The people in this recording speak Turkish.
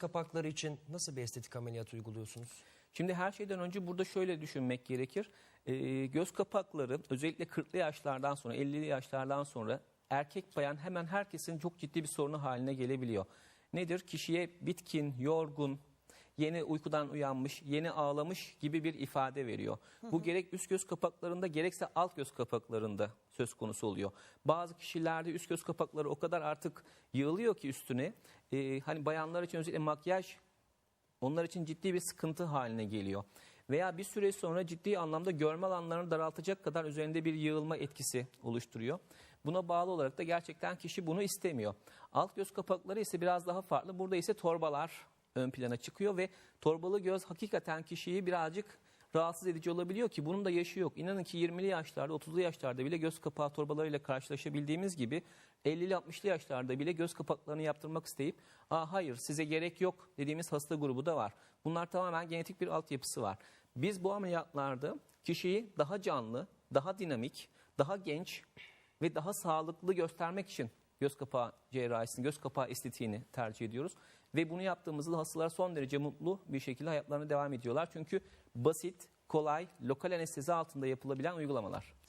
kapakları için nasıl bir estetik ameliyat uyguluyorsunuz? Şimdi her şeyden önce burada şöyle düşünmek gerekir. Ee, göz kapakları özellikle 40'lı yaşlardan sonra 50'li yaşlardan sonra erkek bayan hemen herkesin çok ciddi bir sorunu haline gelebiliyor. Nedir? Kişiye bitkin, yorgun, yeni uykudan uyanmış, yeni ağlamış gibi bir ifade veriyor. Bu gerek üst göz kapaklarında gerekse alt göz kapaklarında söz konusu oluyor. Bazı kişilerde üst göz kapakları o kadar artık yığılıyor ki üstüne. Ee, hani bayanlar için özellikle makyaj onlar için ciddi bir sıkıntı haline geliyor. Veya bir süre sonra ciddi anlamda görme alanlarını daraltacak kadar üzerinde bir yığılma etkisi oluşturuyor. Buna bağlı olarak da gerçekten kişi bunu istemiyor. Alt göz kapakları ise biraz daha farklı. Burada ise torbalar ön plana çıkıyor ve torbalı göz hakikaten kişiyi birazcık rahatsız edici olabiliyor ki bunun da yaşı yok. İnanın ki 20'li yaşlarda 30'lu yaşlarda bile göz kapağı torbalarıyla karşılaşabildiğimiz gibi 50'li 60'lı yaşlarda bile göz kapaklarını yaptırmak isteyip Aa, hayır size gerek yok dediğimiz hasta grubu da var. Bunlar tamamen genetik bir altyapısı var. Biz bu ameliyatlarda kişiyi daha canlı, daha dinamik, daha genç ve daha sağlıklı göstermek için göz kapağı cerrahisini, göz kapağı estetiğini tercih ediyoruz. Ve bunu yaptığımızda hastalar son derece mutlu bir şekilde hayatlarına devam ediyorlar. Çünkü basit, kolay, lokal anestezi altında yapılabilen uygulamalar.